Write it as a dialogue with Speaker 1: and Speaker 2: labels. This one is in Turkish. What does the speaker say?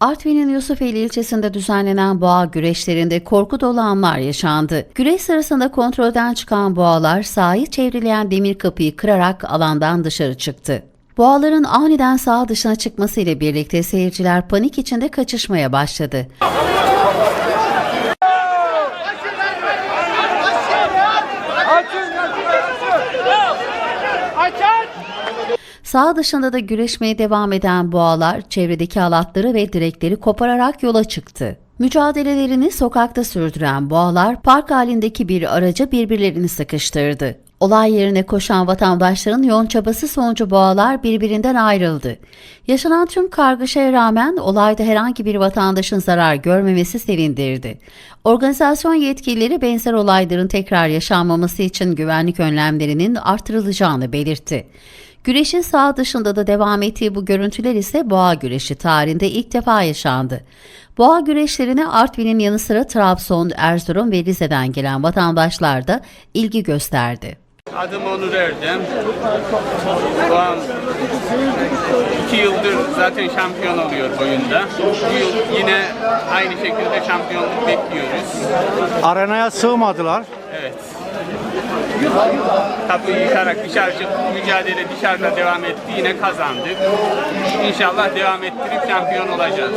Speaker 1: Artvin'in Yusufeli ilçesinde düzenlenen boğa güreşlerinde korku dolu anlar yaşandı. Güreş sırasında kontrolden çıkan boğalar sahayı çevrileyen demir kapıyı kırarak alandan dışarı çıktı. Boğaların aniden saha dışına çıkmasıyla birlikte seyirciler panik içinde kaçışmaya başladı. Sağ dışında da güreşmeye devam eden boğalar çevredeki halatları ve direkleri kopararak yola çıktı. Mücadelelerini sokakta sürdüren boğalar park halindeki bir araca birbirlerini sıkıştırdı. Olay yerine koşan vatandaşların yoğun çabası sonucu boğalar birbirinden ayrıldı. Yaşanan tüm kargaşaya rağmen olayda herhangi bir vatandaşın zarar görmemesi sevindirdi. Organizasyon yetkilileri benzer olayların tekrar yaşanmaması için güvenlik önlemlerinin artırılacağını belirtti. Güreşin sağ dışında da devam ettiği bu görüntüler ise boğa güreşi tarihinde ilk defa yaşandı. Boğa güreşlerine Artvin'in yanı sıra Trabzon, Erzurum ve Rize'den gelen vatandaşlar da ilgi gösterdi.
Speaker 2: Adım Onur Erdem. Şu an iki yıldır zaten şampiyon oluyor oyunda. Bu yıl yine aynı şekilde şampiyonluk bekliyoruz.
Speaker 3: Arenaya sığmadılar.
Speaker 2: Evet. Kapıyı yıkarak dışarı. Mücadele dışarıda devam etti. Yine kazandık. İnşallah devam ettirip şampiyon olacağız.